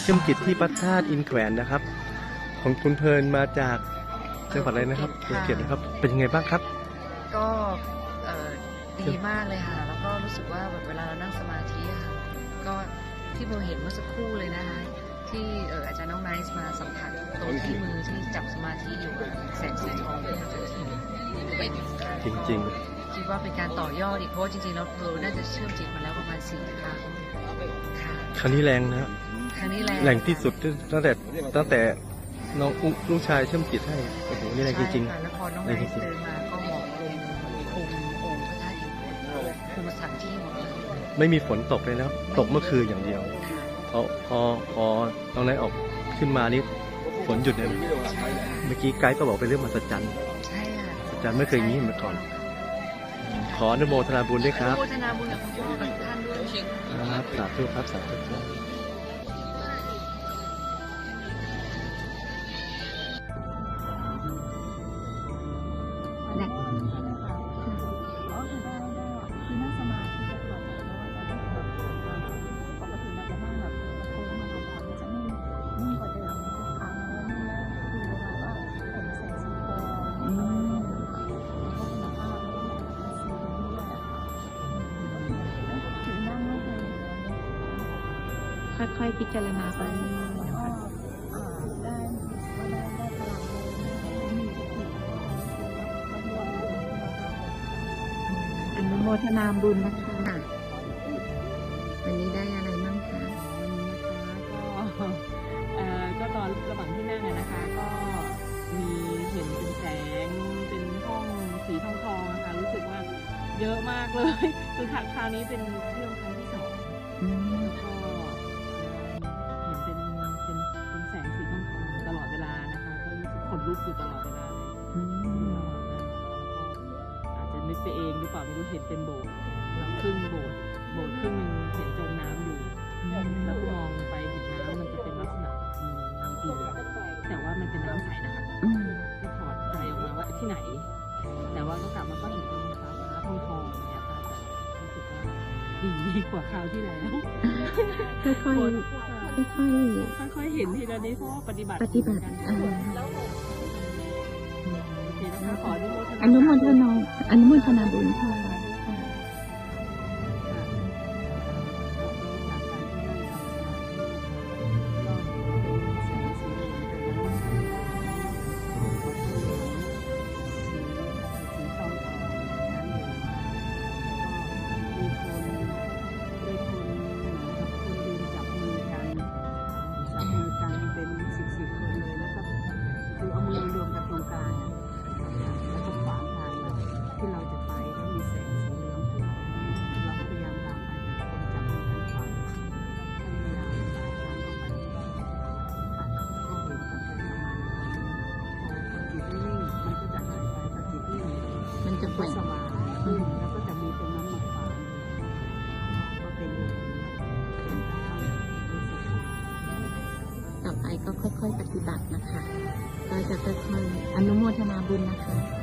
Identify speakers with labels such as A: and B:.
A: เชื่อมจิตที่พระธาตุอินแขวนนะครับ ของคุณเพลินมาจากจังหวัดอะไรนะครับภูเก็ตนะครับ เป็นยังไงบ้างครับ
B: ก็เอ่อดีมากเลยค่ะ แล้วก็รู้สึกว่าแบบเวลาเรานั่งสมาธิอะค่ะก็ที่โบเห็นเมื่อสักครู่เลยนะคะที่เอ่ออาจารย์น้องไนซ์มาสัมผัสตรงที่มือที่จับสมาธิอยู่อะแสงสีทองเนี่ยค่ะ
A: จริง
B: คิด ว่าเป็นการต่อยอดอีกเพราะว่าจริงๆแล้วเราน่าจะเชื่อมจิตมาแล้วประมาณสี่ครั้งค่ะ
A: ๆครั้งนี้แรงนะครับ
B: ครั้งนี้แรง
A: แรงที่สุดตั้งแต่ตั้งแต่น้องอุ้ลูกชายเชื่อมจิตให้โอ้โหนี่แรงจริง
B: ใช่ค่ะแล้วพอน้อง
A: แร
B: ไน
A: งจริ
B: ซ์
A: งๆ
B: เดินมาก็หมอกลงคุมองค์พระธาตุอินทร์คุมสถานที่หมดเลย
A: ๆไม่มีฝนตกเลยนะครับตกเมื่อคืนอย่างเดียวพอพอพอน้องนายออกขึ้นมานี่ฝนหยุดเลยนะเมื่อกี้ไกด์ก็บอกเป็นเรื่องมหัศจรรย์
B: ใช่ค่ะ
A: มหัศจรรย์ไม่เคยมีมาก่อนข ออนุโมทนาบุญด้วยครับ
B: อนุโมทนาบุญกับคุณพ่อกับทุกท่านด้วย
A: ครับ สาธุครับ สาธุครับ
C: ค่อยๆ พิจารณาไปอนุโมทนาบุญนะคะ
B: วันนี้ได้อะไรบ้างคะ
D: ก็เอ่อก็ตอนระหว่างที่นั่งอะนะคะ ก็มีเห็นเป็นแสงเป็นห้องสีทองทองๆอะคะรู้สึกว่าเยอะมากเลยคือคราวนี้เป็นเที่ยวครั้งที่สองแล้วก็ รู้สึกขนลุกอยู่ตลอดเวลาเลย
C: อืม
D: อาจจะนึกไปเองหรือเปล่าไม่รู้เห็นเป็นโบสถ์แล้วครึ่งโบสถ์โบสถ์ครึ่งหนึงเห็นจมน้ำอยู่ แล้วก็มองไปเห็นน้ำมันจะเป็นลักษณะแบบมีมีดินแต่ว่ามันเป็นน้ำใสนะคะ
C: อืม
D: ก็ถอดใจออกมาว่าที่ไหน แต่ว่าก็กลับมาก็เห็นเป็นฟ้าฟ้าทองทองๆเนี่ยค่ะแต่รู้สึกว่าดีกว่าคราวที่แล้ว
C: ค่อยๆค่อย
D: ค่อยๆเห็นทีละนิดเพราะว่าปฏิบัติ
C: ปฏิบัติ
D: กัน
C: อ่า
D: โอเคนะคะขออนุโมทนา
C: ๆ อนุโมทนาอนุโมทนาบุญค่ะ ต่อไปก็ค่อย ๆ ปฏิบัตินะคะ ก็จะค่อยๆอนุโมทนาบุญนะคะ